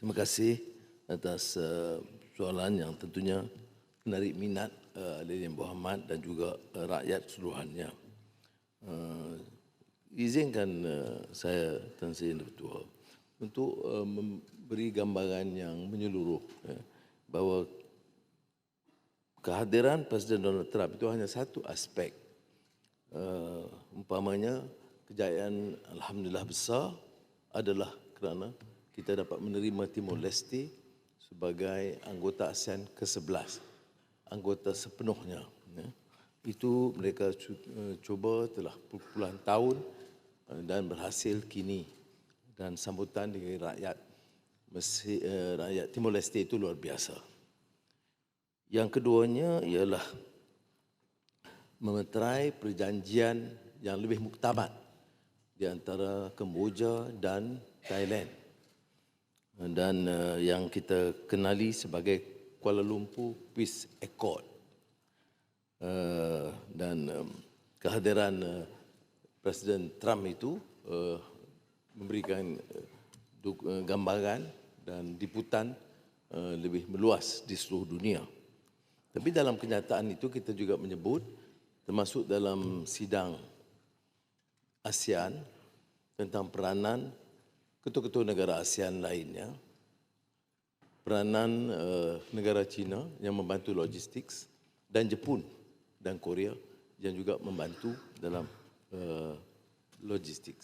Terima kasih atas uh, soalan yang tentunya menarik minat uh, Aidil Muhammad dan juga uh, rakyat seluruhannya. Uh, izinkan uh, saya Tan Sri Yang Ketua untuk uh, memberi gambaran yang menyeluruh ya, bahawa kehadiran Presiden Donald Trump itu hanya satu aspek. Uh, umpamanya kejayaan Alhamdulillah besar adalah kerana kita dapat menerima Timor Leste sebagai anggota ASEAN ke-11. Anggota sepenuhnya. Ya. Itu mereka eh, cuba telah puluhan tahun eh, dan berhasil kini. Dan sambutan dari rakyat Mesir, eh, rakyat Timor Leste itu luar biasa. Yang keduanya ialah memeterai perjanjian yang lebih muktamad di antara Kemboja dan Thailand. Dan uh, yang kita kenali sebagai Kuala Lumpur Peace Accord. Uh, dan um, kehadiran uh, Presiden Trump itu uh, memberikan uh, gambaran dan diputan uh, lebih meluas di seluruh dunia. Tapi dalam kenyataan itu kita juga menyebut termasuk dalam sidang ASEAN tentang peranan ketua-ketua negara ASEAN lainnya, peranan uh, negara China yang membantu logistik dan Jepun dan Korea yang juga membantu dalam uh, logistik.